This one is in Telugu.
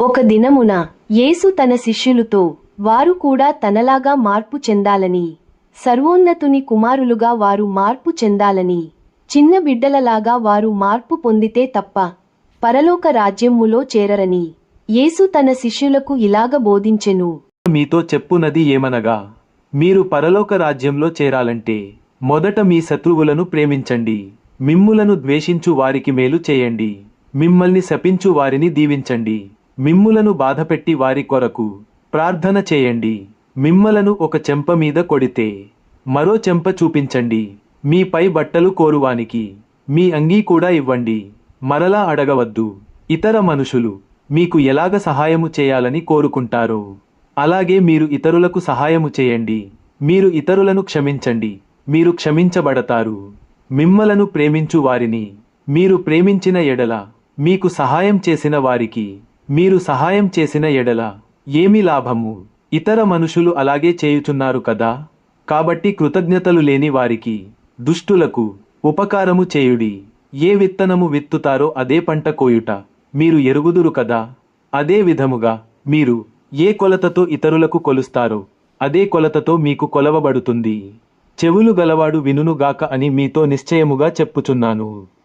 ఒక దినమున యేసు తన శిష్యులతో వారు కూడా తనలాగా మార్పు చెందాలని సర్వోన్నతుని కుమారులుగా వారు మార్పు చెందాలని చిన్న బిడ్డలలాగా వారు మార్పు పొందితే తప్ప పరలోక రాజ్యములో చేరరని యేసు తన శిష్యులకు ఇలాగ బోధించెను. మీతో చెప్పునది ఏమనగా మీరు పరలోక రాజ్యంలో చేరాలంటే మొదట మీ శత్రువులను ప్రేమించండి మిమ్ములను ద్వేషించు వారికి మేలు చేయండి మిమ్మల్ని శపించు వారిని దీవించండి. మిమ్ములను బాధపెట్టి వారి కొరకు ప్రార్థన చేయండి. మిమ్మలను ఒక చెంప మీద కొడితే మరో చెంప చూపించండి. మీ పై బట్టలు కోరువానికి మీ అంగీ కూడా ఇవ్వండి. మరలా అడగవద్దు. ఇతర మనుషులు మీకు ఎలాగ సహాయము చేయాలని కోరుకుంటారో అలాగే మీరు ఇతరులకు సహాయము చేయండి. మీరు ఇతరులను క్షమించండి. మీరు క్షమించబడతారు. మిమ్మలను ప్రేమించు వారిని. మీరు ప్రేమించిన ఎడల మీకు సహాయం చేసిన వారికి మీరు సహాయం చేసిన ఎడల ఏమి లాభము? ఇతర మనుషులు అలాగే చేయుచున్నారు కదా? కాబట్టి కృతజ్ఞతలు లేని వారికి దుష్టులకు ఉపకారము చేయుడి. ఏ విత్తనము విత్తుతారో అదే పంట కోయుట. మీరు ఎరుగుదురు కదా? అదే విధముగా మీరు ఏ కొలతతో ఇతరులకు కొలుస్తారో అదే కొలతతో మీకు కొలవబడుతుంది. చెవులు గలవాడు వినునుగాక అని మీతో నిశ్చయముగా చెప్పుచున్నాను.